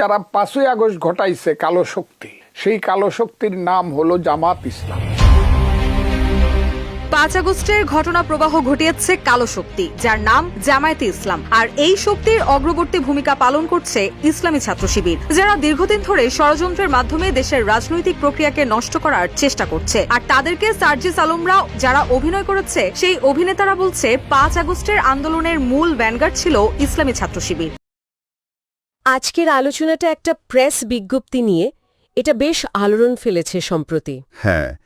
যারা পাঁচই আগস্ট ঘটাইছে কালো শক্তি, সেই কালো শক্তির নাম হলো জামাত ইসলাম। পাঁচ আগস্টের ঘটনা প্রবাহ ঘটিয়েছে কালো শক্তি, যার নাম জামায়াতে ইসলাম। আর এই শক্তির অগ্রবর্তী ভূমিকা পালন করছে ইসলামী ছাত্র শিবির, যারা দীর্ঘদিন ধরে ষড়যন্ত্রের মাধ্যমে দেশের রাজনৈতিক প্রক্রিয়াকে নষ্ট করার চেষ্টা করছে। আর তাদেরকে সার্জিস আলমরা যারা অভিনয় করেছে, সেই অভিনেতারা বলছে, পাঁচ আগস্টের আন্দোলনের মূল ভ্যানগার্ড ছিল ইসলামী ছাত্র শিবির। আজকের আলোচনাটা একটা প্রেস বিজ্ঞপ্তি নিয়ে এটা বেশ আলোড়ন ফেলেছে সম্প্রতি। হ্যাঁ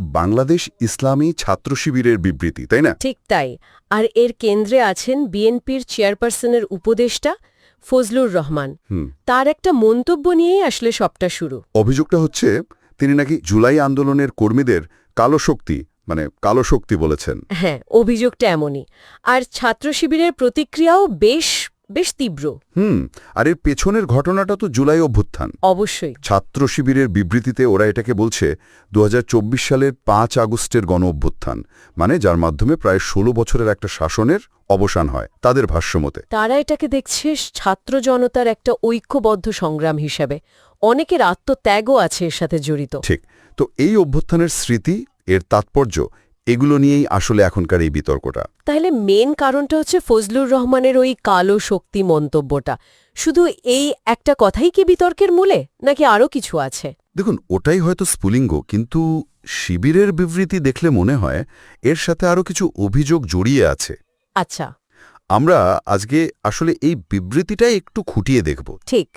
বাংলাদেশ ইসলামী ছাত্র শিবিরের বিবৃতি তাই না? ঠিক তাই। আর এর কেন্দ্রে আছেন বিএনপির চেয়ারপারসনের উপদেষ্টা ফজলুর রহমান। হুম। তার একটা মন্তব্য নিয়েই আসলে সবটা শুরু। অভিযোগটা হচ্ছে তিনি নাকি জুলাই আন্দোলনের কর্মীদের কালো শক্তি মানে কালো শক্তি বলেছেন। হ্যাঁ অভিযোগটা এমনই। আর ছাত্র শিবিরের প্রতিক্রিয়াও বেশ বেশ তীব্র। হুম আর এর পেছনের ঘটনাটা তো জুলাই অভ্যুত্থান। অবশ্যই। ছাত্র শিবিরের বিবৃতিতে ওরা এটাকে বলছে দুহাজার চব্বিশ সালের পাঁচ আগস্টের গণ অভ্যুত্থান মানে যার মাধ্যমে প্রায় ১৬ বছরের একটা শাসনের অবসান হয় তাদের ভাষ্যমতে। তারা এটাকে দেখছে ছাত্র জনতার একটা ঐক্যবদ্ধ সংগ্রাম হিসাবে। অনেকের আত্মত্যাগও আছে এর সাথে জড়িত। ঠিক তো এই অভ্যুত্থানের স্মৃতি এর তাৎপর্য এগুলো নিয়েই আসলে এখনকার এই বিতর্কটা। তাহলে মেন কারণটা হচ্ছে ফজলুর রহমানের ওই কালো শক্তি মন্তব্যটা। শুধু এই একটা কথাই কি বিতর্কের মূলে নাকি আরও কিছু আছে? দেখুন ওটাই হয়তো স্ফুলিঙ্গ কিন্তু শিবিরের বিবৃতি দেখলে মনে হয় এর সাথে আরও কিছু অভিযোগ জড়িয়ে আছে। আচ্ছা। আমরা আজকে আসলে এই বিবৃতিটাই একটু খুঁটিয়ে দেখব। ঠিক।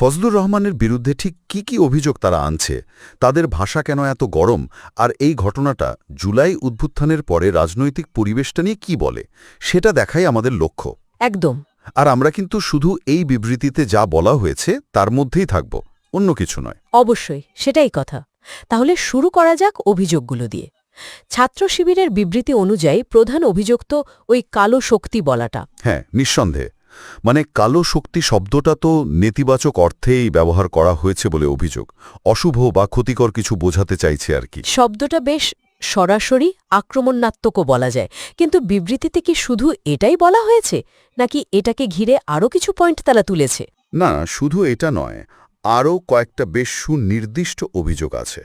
ফজলুর রহমানের বিরুদ্ধে ঠিক কি কি অভিযোগ তারা আনছে? তাদের ভাষা কেন এত গরম? আর এই ঘটনাটা জুলাই উদ্ভুত্থানের পরে রাজনৈতিক পরিবেশটা নিয়ে কি বলে? সেটা দেখাই আমাদের লক্ষ্য। একদম। আর আমরা কিন্তু শুধু এই বিবৃতিতে যা বলা হয়েছে তার মধ্যেই থাকব অন্য কিছু নয়। অবশ্যই সেটাই কথা। তাহলে শুরু করা যাক অভিযোগগুলো দিয়ে। ছাত্র শিবিরের বিবৃতি অনুযায়ী প্রধান অভিযোগ তো ওই কালো শক্তি বলাটা। হ্যাঁ নিঃসন্দেহে। মানে কালো শক্তি শব্দটা তো নেতিবাচক অর্থেই ব্যবহার করা হয়েছে বলে অভিযোগ। অশুভ বা ক্ষতিকর কিছু বোঝাতে চাইছে আর কি। শব্দটা বেশ সরাসরি আক্রমণাত্মকও বলা যায়। কিন্তু বিবৃতিতে কি শুধু এটাই বলা হয়েছে? নাকি এটাকে ঘিরে আরও কিছু পয়েন্ট তারা তুলেছে? না না শুধু এটা নয় আরও কয়েকটা বেশ সুনির্দিষ্ট অভিযোগ আছে।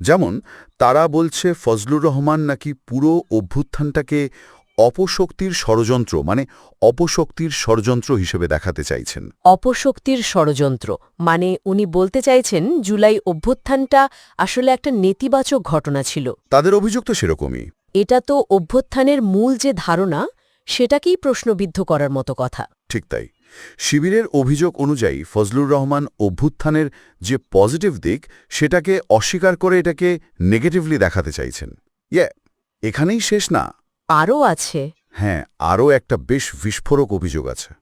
যেমন তারা বলছে ফজলুর রহমান নাকি পুরো অভ্যুত্থানটাকে অপশক্তির ষড়যন্ত্র মানে অপশক্তির ষড়যন্ত্র হিসেবে দেখাতে চাইছেন। অপশক্তির ষড়যন্ত্র মানে উনি বলতে চাইছেন জুলাই অভ্যুত্থানটা আসলে একটা নেতিবাচক ঘটনা ছিল। তাদের অভিযোগ তো সেরকমই। এটা তো অভ্যুত্থানের মূল যে ধারণা সেটাকেই প্রশ্নবিদ্ধ করার মতো কথা। ঠিক তাই। শিবিরের অভিযোগ অনুযায়ী ফজলুর রহমান অভ্যুত্থানের যে পজিটিভ দিক সেটাকে অস্বীকার করে এটাকে নেগেটিভলি দেখাতে চাইছেন। ইয়ে এখানেই শেষ না? আরও আছে। হ্যাঁ আরও একটা বেশ বিস্ফোরক অভিযোগ আছে।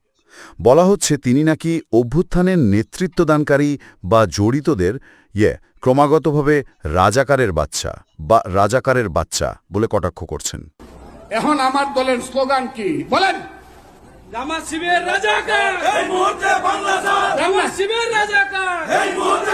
বলা হচ্ছে তিনি নাকি অভ্যুত্থানের নেতৃত্বদানকারী বা জড়িতদের ইয়ে ক্রমাগতভাবে রাজাকারের বাচ্চা বা রাজাকারের বাচ্চা বলে কটাক্ষ করছেন। এখন আমার দলের স্লোগান কি? বলেন। জামাত শিবির রাজাকার। এই মুহূর্তে বাংলাদেশ। জামাত শিবির রাজাকার। এই মুহূর্তে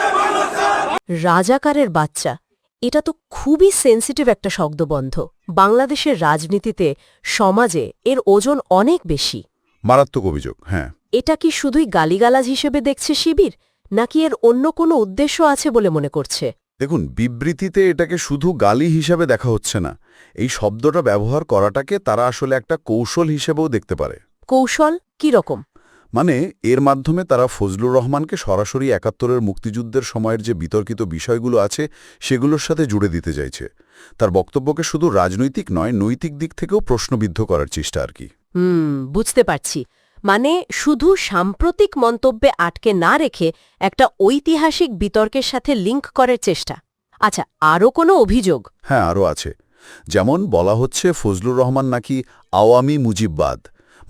রাজাকারের বাচ্চা। এটা তো খুবই সেন্সিটিভ একটা শব্দবন্ধ। বাংলাদেশের রাজনীতিতে সমাজে এর ওজন অনেক বেশি। মারাত্মক অভিযোগ হ্যাঁ। এটা কি শুধুই গালিগালাজ হিসেবে দেখছে শিবির নাকি এর অন্য কোনো উদ্দেশ্য আছে বলে মনে করছে? দেখুন বিবৃতিতে এটাকে শুধু গালি হিসাবে দেখা হচ্ছে না। এই শব্দটা ব্যবহার করাটাকে তারা আসলে একটা কৌশল হিসেবেও দেখতে পারে। কৌশল কি রকম মানে এর মাধ্যমে তারা ফজলুর রহমানকে সরাসরি একাত্তরের মুক্তিযুদ্ধের সময়ের যে বিতর্কিত বিষয়গুলো আছে সেগুলোর সাথে জুড়ে দিতে চাইছে। তার বক্তব্যকে শুধু রাজনৈতিক নয় নৈতিক দিক থেকেও প্রশ্নবিদ্ধ করার চেষ্টা আর কি। হুম বুঝতে পারছি। মানে শুধু সাম্প্রতিক মন্তব্যে আটকে না রেখে একটা ঐতিহাসিক বিতর্কের সাথে লিঙ্ক করার চেষ্টা। আচ্ছা আরও কোনো অভিযোগ? হ্যাঁ আরও আছে। যেমন বলা হচ্ছে ফজলুর রহমান নাকি আওয়ামী মুজিববাদ।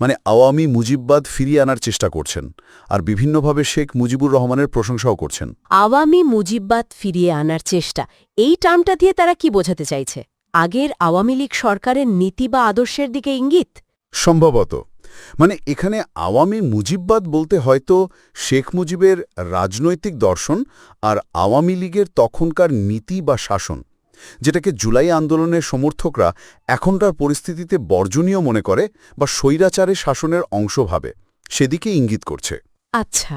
মানে আওয়ামী মুজিববাদ ফিরিয়ে আনার চেষ্টা করছেন আর বিভিন্নভাবে শেখ মুজিবুর রহমানের প্রশংসাও করছেন। আওয়ামী মুজিববাদ ফিরিয়ে আনার চেষ্টা এই টার্মটা দিয়ে তারা কি বোঝাতে চাইছে? আগের আওয়ামী লীগ সরকারের নীতি বা আদর্শের দিকে ইঙ্গিত? সম্ভবত। মানে এখানে আওয়ামী মুজিববাদ বলতে হয়তো শেখ মুজিবের রাজনৈতিক দর্শন আর আওয়ামী লীগের তখনকার নীতি বা শাসন। যেটাকে জুলাই আন্দোলনের সমর্থকরা এখনকার পরিস্থিতিতে বর্জনীয় মনে করে বা স্বৈরাচারে শাসনের অংশ ভাবে সেদিকে ইঙ্গিত করছে। আচ্ছা।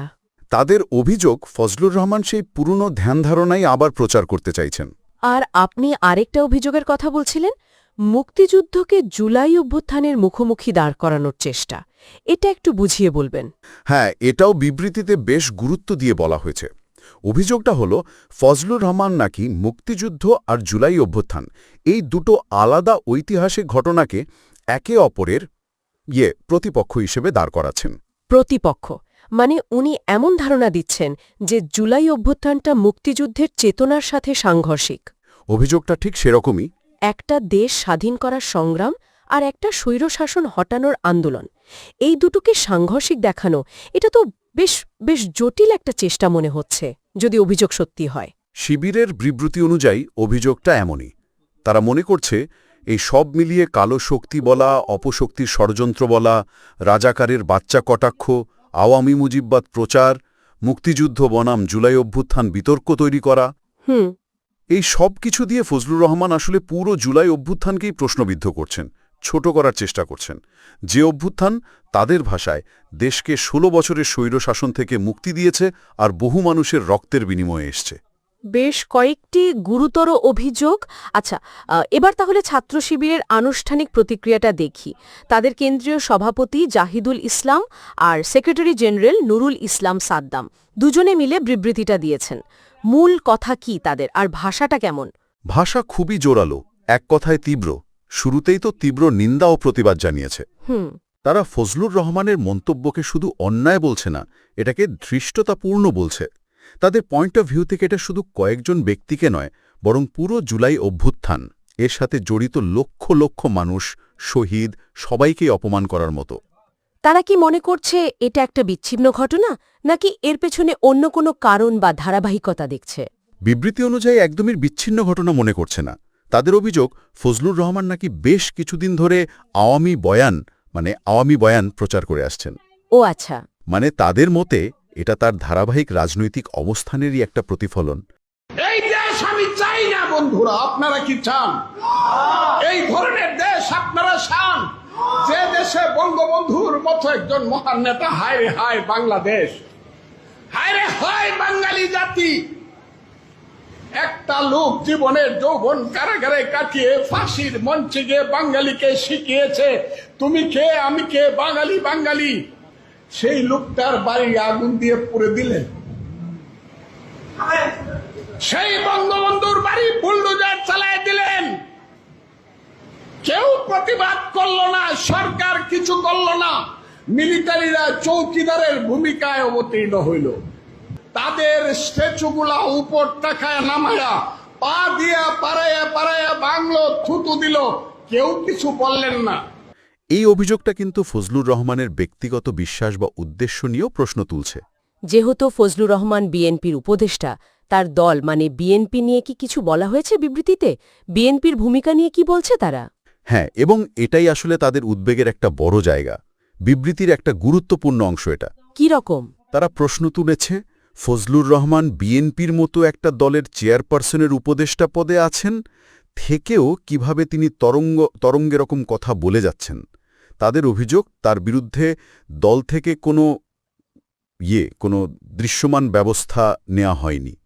তাদের অভিযোগ ফজলুর রহমান সেই পুরনো ধ্যান ধারণাই আবার প্রচার করতে চাইছেন। আর আপনি আরেকটা অভিযোগের কথা বলছিলেন? মুক্তিযুদ্ধকে জুলাই অভ্যুত্থানের মুখোমুখি দাঁড় করানোর চেষ্টা। এটা একটু বুঝিয়ে বলবেন। হ্যাঁ এটাও বিবৃতিতে বেশ গুরুত্ব দিয়ে বলা হয়েছে। অভিযোগটা হলো ফজলুর রহমান নাকি মুক্তিযুদ্ধ আর জুলাই অভ্যুত্থান এই দুটো আলাদা ঐতিহাসিক ঘটনাকে একে অপরের ইয়ে প্রতিপক্ষ হিসেবে দাঁড় করাচ্ছেন। প্রতিপক্ষ মানে উনি এমন ধারণা দিচ্ছেন যে জুলাই অভ্যুত্থানটা মুক্তিযুদ্ধের চেতনার সাথে সাংঘর্ষিক। অভিযোগটা ঠিক সেরকমই। একটা দেশ স্বাধীন করার সংগ্রাম আর একটা স্বৈরশাসন হটানোর আন্দোলন। এই দুটোকে সাংঘর্ষিক দেখানো এটা তো বেশ বেশ জটিল একটা চেষ্টা মনে হচ্ছে যদি অভিযোগ সত্যি হয়। শিবিরের বিবৃতি অনুযায়ী অভিযোগটা এমনই। তারা মনে করছে এই সব মিলিয়ে কালো শক্তি বলা অপশক্তির ষড়যন্ত্র বলা রাজাকারের বাচ্চা কটাক্ষ আওয়ামী মুজিববাদ প্রচার মুক্তিযুদ্ধ বনাম জুলাই অভ্যুত্থান বিতর্ক তৈরি করা। হুম। এই সব কিছু দিয়ে ফজলুর রহমান আসলে পুরো জুলাই অভ্যুত্থানকেই প্রশ্নবিদ্ধ করছেন। ছোট করার চেষ্টা করছেন। যে অভ্যুত্থান তাদের ভাষায় দেশকে ১৬ বছরের স্বৈরশাসন থেকে মুক্তি দিয়েছে আর বহু মানুষের রক্তের বিনিময়ে এসছে। বেশ কয়েকটি গুরুতর অভিযোগ। আচ্ছা এবার তাহলে ছাত্র শিবিরের আনুষ্ঠানিক প্রতিক্রিয়াটা দেখি। তাদের কেন্দ্রীয় সভাপতি জাহিদুল ইসলাম আর সেক্রেটারি জেনারেল নুরুল ইসলাম সাদ্দাম। দুজনে মিলে বিবৃতিটা দিয়েছেন। মূল কথা কি তাদের? আর ভাষাটা কেমন? ভাষা খুবই জোরালো এক কথায় তীব্র। শুরুতেই তো তীব্র নিন্দা ও প্রতিবাদ জানিয়েছে। হুম। তারা ফজলুর রহমানের মন্তব্যকে শুধু অন্যায় বলছে না এটাকে ধৃষ্টতাপূর্ণ বলছে। তাদের পয়েন্ট অফ ভিউ থেকে এটা শুধু কয়েকজন ব্যক্তিকে নয় বরং পুরো জুলাই অভ্যুত্থান এর সাথে জড়িত লক্ষ লক্ষ মানুষ শহীদ সবাইকেই অপমান করার মতো। তারা কি মনে করছে এটা একটা বিচ্ছিন্ন ঘটনা নাকি এর পেছনে অন্য কোনো কারণ বা ধারাবাহিকতা দেখছে? বিবৃতি অনুযায়ী একদমই বিচ্ছিন্ন ঘটনা মনে করছে না। তাদের অভিযোগ ফজলুর রহমান নাকি বেশ কিছুদিন ধরে আওয়ামী বয়ান মানে আওয়ামী বয়ান প্রচার করে আসছেন। ও আচ্ছা। মানে তাদের মতে এটা তার ধারাবাহিক রাজনৈতিক অবস্থানেরই একটা প্রতিফলন। এই দেশ আমি চাই না বন্ধুরা আপনারা কি চান? এই ধরনের দেশ আপনারা চান? যে দেশে বঙ্গবন্ধুর মতো একজন মহান নেতা হায় রে হায় বাংলাদেশ হায় রে হায় বাঙালি জাতি একটা লোক জীবনের যৌবন কারাগারে কাটিয়ে ফাঁসির মঞ্চে গিয়ে বাঙালিকে শিখিয়েছে, তুমি কে? আমি কে? বাঙালি বাঙালি। সেই লোকটার বাড়ি আগুন দিয়ে পুড়ে দিলেন সেই বঙ্গবন্ধুর বাড়ি বুলডোজার চালায় দিলেন। কেউ প্রতিবাদ করল না, সরকার কিছু করল না, মিলিটারিরা চৌকিদারের ভূমিকায় অবতীর্ণ হইল। তাদের স্ট্যাচুগুলা উপর টাকায় নামায়া পা দিয়া পাড়াইয়া পাড়াইয়া বাংলো থুতু দিল। কেউ কিছু বললেন না। এই অভিযোগটা কিন্তু ফজলুর রহমানের ব্যক্তিগত বিশ্বাস বা উদ্দেশ্য নিয়েও প্রশ্ন তুলছে। যেহেতু ফজলুর রহমান বিএনপির উপদেষ্টা তার দল মানে বিএনপি নিয়ে কি কিছু বলা হয়েছে বিবৃতিতে? বিএনপির ভূমিকা নিয়ে কি বলছে তারা? হ্যাঁ এবং এটাই আসলে তাদের উদ্বেগের একটা বড় জায়গা। বিবৃতির একটা গুরুত্বপূর্ণ অংশ এটা। কি রকম? তারা প্রশ্ন তুলেছে ফজলুর রহমান বিএনপির মতো একটা দলের চেয়ারপারসনের উপদেষ্টা পদে আছেন থেকেও কীভাবে তিনি তরঙ্গ তরঙ্গে রকম কথা বলে যাচ্ছেন। তাদের অভিযোগ তার বিরুদ্ধে দল থেকে কোনো ইয়ে কোনো দৃশ্যমান ব্যবস্থা নেওয়া হয়নি।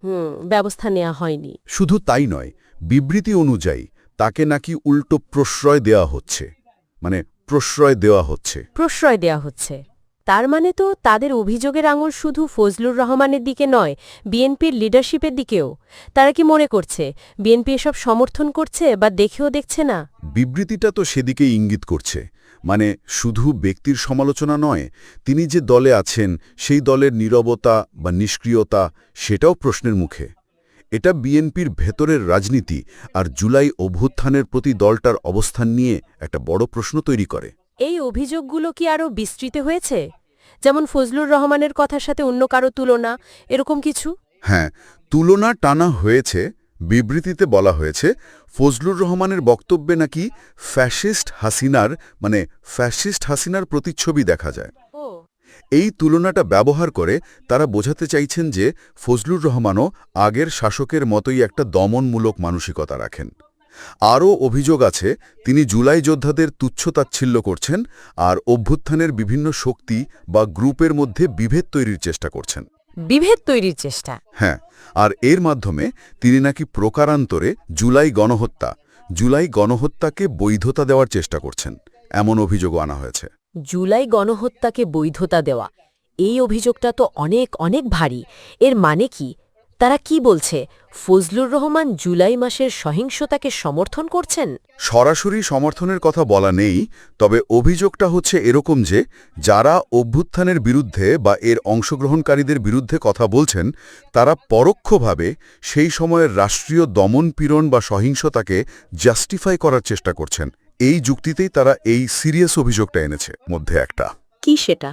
ব্যবস্থা নেওয়া হয়নি। শুধু তাই নয় বিবৃতি অনুযায়ী তাকে নাকি উল্টো প্রশ্রয় দেওয়া হচ্ছে। মানে প্রশ্রয় দেওয়া হচ্ছে। প্রশ্রয় দেয়া হচ্ছে। তার মানে তো তাদের অভিযোগের আঙুল শুধু ফজলুর রহমানের দিকে নয় বিএনপির লিডারশিপের দিকেও। তারা কি মনে করছে বিএনপি এসব সমর্থন করছে বা দেখেও দেখছে না? বিবৃতিটা তো সেদিকেই ইঙ্গিত করছে। মানে শুধু ব্যক্তির সমালোচনা নয় তিনি যে দলে আছেন সেই দলের নীরবতা বা নিষ্ক্রিয়তা সেটাও প্রশ্নের মুখে। এটা বিএনপির ভেতরের রাজনীতি আর জুলাই অভ্যুত্থানের প্রতি দলটার অবস্থান নিয়ে একটা বড় প্রশ্ন তৈরি করে। এই অভিযোগগুলো কি আরও বিস্তৃত হয়েছে? যেমন ফজলুর রহমানের কথার সাথে অন্য কারও তুলনা এরকম কিছু? হ্যাঁ তুলনা টানা হয়েছে বিবৃতিতে বলা হয়েছে ফজলুর রহমানের বক্তব্যে নাকি ফ্যাসিস্ট হাসিনার মানে ফ্যাসিস্ট হাসিনার প্রতিচ্ছবি দেখা যায়। এই তুলনাটা ব্যবহার করে তারা বোঝাতে চাইছেন যে ফজলুর রহমানও আগের শাসকের মতোই একটা দমনমূলক মানসিকতা রাখেন। আরও অভিযোগ আছে তিনি জুলাই যোদ্ধাদের তুচ্ছতাচ্ছিল্য করছেন আর অভ্যুত্থানের বিভিন্ন শক্তি বা গ্রুপের মধ্যে বিভেদ তৈরির চেষ্টা করছেন। বিভেদ তৈরির চেষ্টা? হ্যাঁ আর এর মাধ্যমে তিনি নাকি প্রকারান্তরে জুলাই গণহত্যা জুলাই গণহত্যাকে বৈধতা দেওয়ার চেষ্টা করছেন এমন অভিযোগ আনা হয়েছে। জুলাই গণহত্যাকে বৈধতা দেওয়া এই অভিযোগটা তো অনেক অনেক ভারী। এর মানে কি? তারা কি বলছে? ফজলুর রহমান জুলাই মাসের সহিংসতাকে সমর্থন করছেন? সরাসরি সমর্থনের কথা বলা নেই তবে অভিযোগটা হচ্ছে এরকম যে যারা অভ্যুত্থানের বিরুদ্ধে বা এর অংশগ্রহণকারীদের বিরুদ্ধে কথা বলছেন তারা পরোক্ষভাবে সেই সময়ের রাষ্ট্রীয় দমন পীড়ন বা সহিংসতাকে জাস্টিফাই করার চেষ্টা করছেন। এই যুক্তিতেই তারা এই সিরিয়াস অভিযোগটা এনেছে। মধ্যে একটা। কি সেটা?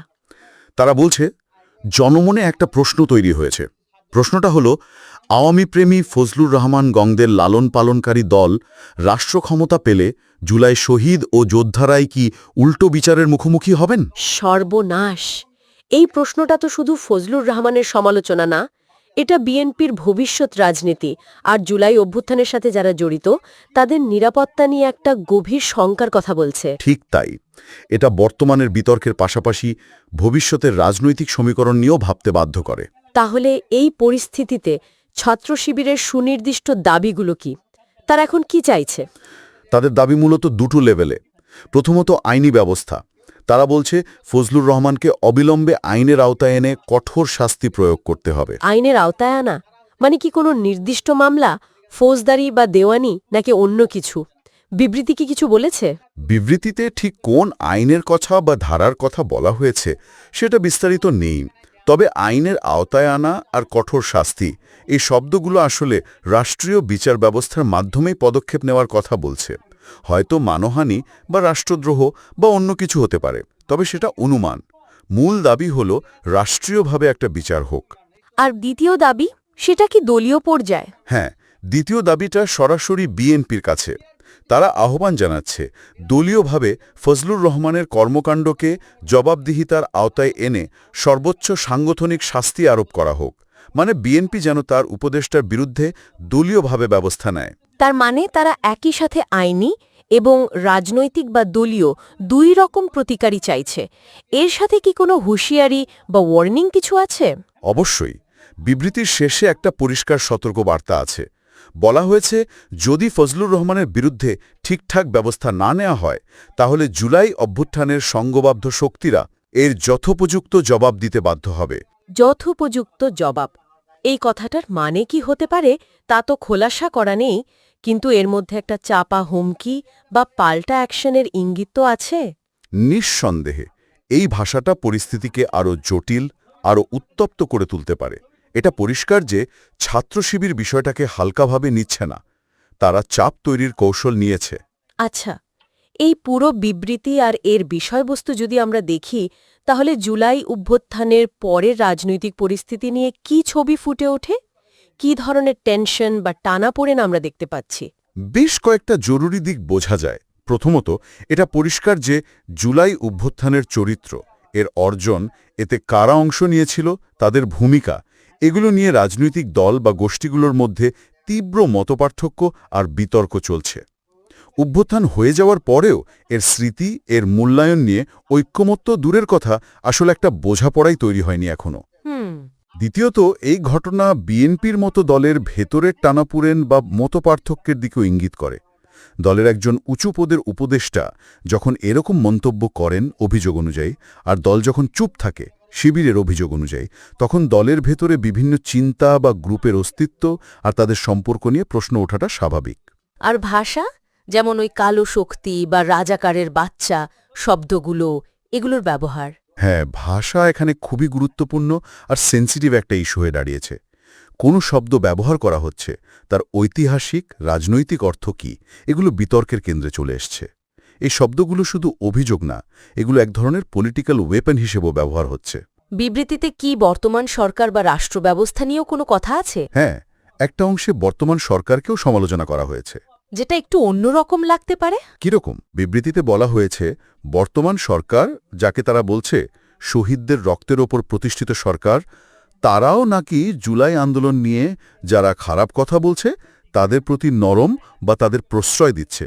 তারা বলছে জনমনে একটা প্রশ্ন তৈরি হয়েছে। প্রশ্নটা হলো আওয়ামী প্রেমী ফজলুর রহমান গংদের লালন পালনকারী দল রাষ্ট্র ক্ষমতা পেলে জুলাই শহীদ ও যোদ্ধারাই কি উল্টো বিচারের মুখোমুখি হবেন? সর্বনাশ। এই প্রশ্নটা তো শুধু ফজলুর রহমানের সমালোচনা না এটা বিএনপির ভবিষ্যৎ রাজনীতি। আর জুলাই অভ্যুত্থানের সাথে যারা জড়িত তাদের নিরাপত্তা নিয়ে একটা গভীর শঙ্কার কথা বলছে। ঠিক তাই। এটা বর্তমানের বিতর্কের পাশাপাশি ভবিষ্যতের রাজনৈতিক সমীকরণ নিয়েও ভাবতে বাধ্য করে। তাহলে এই পরিস্থিতিতে ছাত্র শিবিরের সুনির্দিষ্ট দাবিগুলো কি? তারা এখন কি চাইছে? তাদের দাবি মূলত দুটো লেভেলে। প্রথমত আইনি ব্যবস্থা। তারা বলছে ফজলুর রহমানকে অবিলম্বে আইনের আওতায় এনে কঠোর শাস্তি প্রয়োগ করতে হবে। আইনের আওতায় আনা? মানে কি কোনো নির্দিষ্ট মামলা ফৌজদারি বা দেওয়ানি নাকি অন্য কিছু? বিবৃতি কি কিছু বলেছে? বিবৃতিতে ঠিক কোন আইনের কথা বা ধারার কথা বলা হয়েছে সেটা বিস্তারিত নেই। তবে আইনের আওতায় আনা আর কঠোর শাস্তি। এই শব্দগুলো আসলে রাষ্ট্রীয় বিচার ব্যবস্থার মাধ্যমেই পদক্ষেপ নেওয়ার কথা বলছে। হয়তো মানহানি বা রাষ্ট্রদ্রোহ বা অন্য কিছু হতে পারে তবে সেটা অনুমান। মূল দাবি হল রাষ্ট্রীয়ভাবে একটা বিচার হোক। আর দ্বিতীয় দাবি সেটা কি দলীয় পর্যায়ে? হ্যাঁ দ্বিতীয় দাবিটা সরাসরি বিএনপির কাছে। তারা আহ্বান জানাচ্ছে দলীয়ভাবে ফজলুর রহমানের কর্মকাণ্ডকে জবাবদিহিতার আওতায় এনে সর্বোচ্চ সাংগঠনিক শাস্তি আরোপ করা হোক মানে বিএনপি যেন তার উপদেষ্টার বিরুদ্ধে দলীয়ভাবে ব্যবস্থা নেয়। তার মানে তারা একই সাথে আইনি এবং রাজনৈতিক বা দলীয় দুই রকম প্রতিকারই চাইছে। এর সাথে কি কোনো হুঁশিয়ারি বা ওয়ার্নিং কিছু আছে? অবশ্যই। বিবৃতির শেষে একটা পরিষ্কার সতর্কবার্তা আছে। বলা হয়েছে যদি ফজলুর রহমানের বিরুদ্ধে ঠিকঠাক ব্যবস্থা না নেওয়া হয় তাহলে জুলাই অভ্যুত্থানের সঙ্গবাব্ধ শক্তিরা এর যথোপযুক্ত জবাব দিতে বাধ্য হবে। যথোপযুক্ত জবাব। এই কথাটার মানে কি হতে পারে তা তো খোলাসা করা নেই কিন্তু এর মধ্যে একটা চাপা হুমকি বা পাল্টা অ্যাকশনের ইঙ্গিত তো আছে। নিঃসন্দেহে এই ভাষাটা পরিস্থিতিকে আরও জটিল আরও উত্তপ্ত করে তুলতে পারে। এটা পরিষ্কার যে ছাত্র শিবির বিষয়টাকে হালকাভাবে নিচ্ছে না। তারা চাপ তৈরির কৌশল নিয়েছে। আচ্ছা এই পুরো বিবৃতি আর এর বিষয়বস্তু যদি আমরা দেখি তাহলে জুলাই অভ্যুত্থানের পরের রাজনৈতিক পরিস্থিতি নিয়ে কি ছবি ফুটে ওঠে? কি ধরনের টেনশন বা টানাপোড়েন আমরা দেখতে পাচ্ছি? বেশ কয়েকটা জরুরি দিক বোঝা যায়। প্রথমত এটা পরিষ্কার যে জুলাই অভ্যুত্থানের চরিত্র এর অর্জন এতে কারা অংশ নিয়েছিল তাদের ভূমিকা এগুলো নিয়ে রাজনৈতিক দল বা গোষ্ঠীগুলোর মধ্যে তীব্র মতপার্থক্য আর বিতর্ক চলছে। অভ্যুত্থান হয়ে যাওয়ার পরেও এর স্মৃতি এর মূল্যায়ন নিয়ে ঐক্যমত্য দূরের কথা আসলে একটা বোঝাপড়াই তৈরি হয়নি এখনও দ্বিতীয়ত এই ঘটনা বিএনপির মতো দলের ভেতরের টানাপুরেন বা মতপার্থক্যের দিকেও ইঙ্গিত করে। দলের একজন উঁচু পদের উপদেষ্টা যখন এরকম মন্তব্য করেন অভিযোগ অনুযায়ী আর দল যখন চুপ থাকে শিবিরের অভিযোগ অনুযায়ী তখন দলের ভেতরে বিভিন্ন চিন্তা বা গ্রুপের অস্তিত্ব আর তাদের সম্পর্ক নিয়ে প্রশ্ন ওঠাটা স্বাভাবিক। আর ভাষা? যেমন ওই কালো শক্তি বা রাজাকারের বাচ্চা শব্দগুলো এগুলোর ব্যবহার। হ্যাঁ ভাষা এখানে খুবই গুরুত্বপূর্ণ আর সেন্সিটিভ একটা ইস্যু হয়ে দাঁড়িয়েছে। কোনো শব্দ ব্যবহার করা হচ্ছে তার ঐতিহাসিক রাজনৈতিক অর্থ কি এগুলো বিতর্কের কেন্দ্রে চলে এসছে। এই শব্দগুলো শুধু অভিযোগ না এগুলো এক ধরনের পলিটিক্যাল ওয়েপন হিসেবেও ব্যবহার হচ্ছে। বিবৃতিতে কি বর্তমান সরকার বা রাষ্ট্র ব্যবস্থা নিয়েও কোনো কথা আছে? হ্যাঁ একটা অংশে বর্তমান সরকারকেও সমালোচনা করা হয়েছে। যেটা একটু অন্যরকম লাগতে পারে? কীরকম? বিবৃতিতে বলা হয়েছে বর্তমান সরকার যাকে তারা বলছে শহীদদের রক্তের ওপর প্রতিষ্ঠিত সরকার তারাও নাকি জুলাই আন্দোলন নিয়ে যারা খারাপ কথা বলছে তাদের প্রতি নরম বা তাদের প্রশ্রয় দিচ্ছে।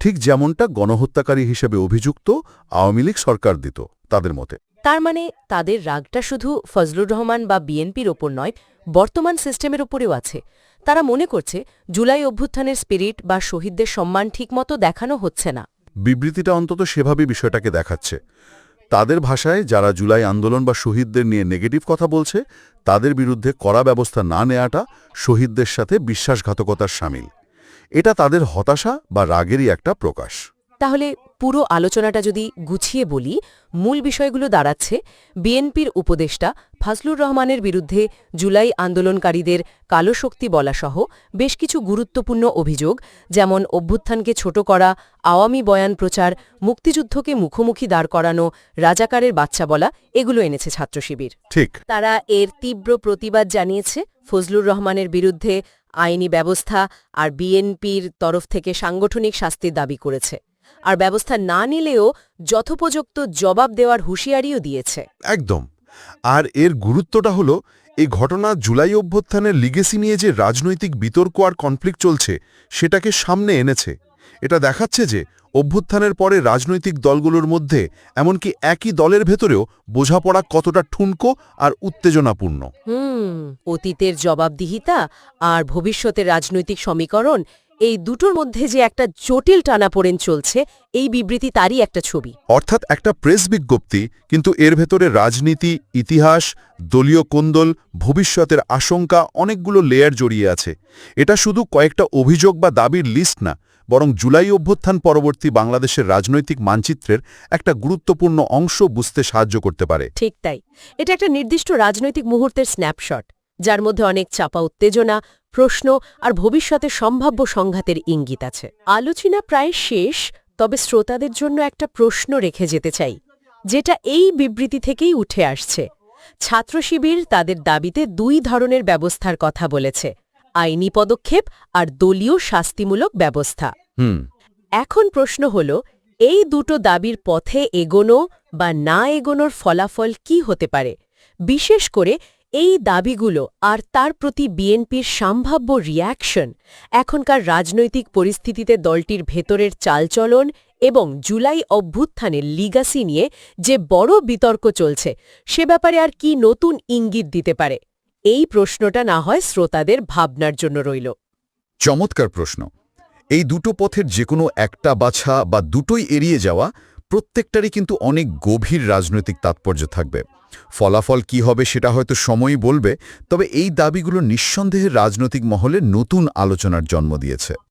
ঠিক যেমনটা গণহত্যাকারী হিসেবে অভিযুক্ত আওয়ামী লীগ সরকার দিত তাদের মতে। তার মানে তাদের রাগটা শুধু ফজলুর রহমান বা বিএনপির ওপর নয় বর্তমান সিস্টেমের ওপরেও আছে। তারা মনে করছে জুলাই অভ্যুত্থানের স্পিরিট বা শহীদদের সম্মান ঠিকমতো দেখানো হচ্ছে না। বিবৃতিটা অন্তত সেভাবে বিষয়টাকে দেখাচ্ছে। তাদের ভাষায় যারা জুলাই আন্দোলন বা শহীদদের নিয়ে নেগেটিভ কথা বলছে তাদের বিরুদ্ধে কড়া ব্যবস্থা না নেওয়াটা শহীদদের সাথে বিশ্বাসঘাতকতার সামিল। এটা তাদের হতাশা বা রাগেরই একটা প্রকাশ। তাহলে পুরো আলোচনাটা যদি গুছিয়ে বলি মূল বিষয়গুলো দাঁড়াচ্ছে বিএনপির উপদেষ্টা ফাজলুর রহমানের বিরুদ্ধে জুলাই আন্দোলনকারীদের কালো শক্তি বলাসহ বেশ কিছু গুরুত্বপূর্ণ অভিযোগ যেমন অভ্যুত্থানকে ছোট করা আওয়ামী বয়ান প্রচার মুক্তিযুদ্ধকে মুখোমুখি দাঁড় করানো রাজাকারের বাচ্চা বলা এগুলো এনেছে ছাত্রশিবির ঠিক। তারা এর তীব্র প্রতিবাদ জানিয়েছে ফজলুর রহমানের বিরুদ্ধে আইনি ব্যবস্থা আর বিএনপির তরফ থেকে সাংগঠনিক শাস্তির দাবি করেছে। আর ব্যবস্থা না নিলেও যথোপযুক্ত জবাব দেওয়ার হুঁশিয়ারিও দিয়েছে। একদম। আর এর গুরুত্বটা হলো, এই ঘটনা জুলাই অভ্যুত্থানের লিগেসি নিয়ে যে রাজনৈতিক বিতর্ক আর কনফ্লিক্ট চলছে, সেটাকে সামনে এনেছে। এটা দেখাচ্ছে যে অভ্যুত্থানের পরে রাজনৈতিক দলগুলোর মধ্যে এমনকি একই দলের ভেতরেও বোঝাপড়া কতটা ঠুনকো আর উত্তেজনাপূর্ণ। হুম অতীতের জবাবদিহিতা আর ভবিষ্যতের রাজনৈতিক সমীকরণ এই দুটোর মধ্যে যে একটা জটিল টানাপোড়েন চলছে এই বিবৃতি তারই একটা ছবি। অর্থাৎ একটা প্রেস বিজ্ঞপ্তি কিন্তু এর ভেতরে রাজনীতি ইতিহাস দলীয় কোন্দল ভবিষ্যতের আশঙ্কা অনেকগুলো লেয়ার জড়িয়ে আছে। এটা শুধু কয়েকটা অভিযোগ বা দাবির লিস্ট না বরং জুলাই অভ্যুত্থান পরবর্তী বাংলাদেশের রাজনৈতিক মানচিত্রের একটা গুরুত্বপূর্ণ অংশ বুঝতে সাহায্য করতে পারে। ঠিক তাই। এটা একটা নির্দিষ্ট রাজনৈতিক মুহূর্তের স্ন্যাপশট, যার মধ্যে অনেক চাপা উত্তেজনা, প্রশ্ন আর ভবিষ্যতে সম্ভাব্য সংঘাতের ইঙ্গিত আছে। আলোচনা প্রায় শেষ, তবে শ্রোতাদের জন্য একটা প্রশ্ন রেখে যেতে চাই, যেটা এই বিবৃতি থেকেই উঠে আসছে। ছাত্র শিবির তাদের দাবিতে দুই ধরনের ব্যবস্থার কথা বলেছে, আইনি পদক্ষেপ আর দলীয় শাস্তিমূলক ব্যবস্থা। হুম। এখন প্রশ্ন হল এই দুটো দাবির পথে এগোনো বা না এগোনোর ফলাফল কি হতে পারে? বিশেষ করে এই দাবিগুলো আর তার প্রতি বিএনপির সম্ভাব্য রিয়াকশন এখনকার রাজনৈতিক পরিস্থিতিতে দলটির ভেতরের চালচলন এবং জুলাই অভ্যুত্থানের লিগাসি নিয়ে যে বড় বিতর্ক চলছে সে ব্যাপারে আর কি নতুন ইঙ্গিত দিতে পারে? এই প্রশ্নটা না হয় শ্রোতাদের ভাবনার জন্য রইল। চমৎকার প্রশ্ন। এই দুটো পথের যে কোনো একটা বাছা বা দুটোই এড়িয়ে যাওয়া প্রত্যেকটারই কিন্তু অনেক গভীর রাজনৈতিক তাৎপর্য থাকবে। ফলাফল কি হবে সেটা হয়তো সময়ই বলবে, তবে এই দাবিগুলো নিঃসন্দেহে রাজনৈতিক মহলে নতুন আলোচনার জন্ম দিয়েছে।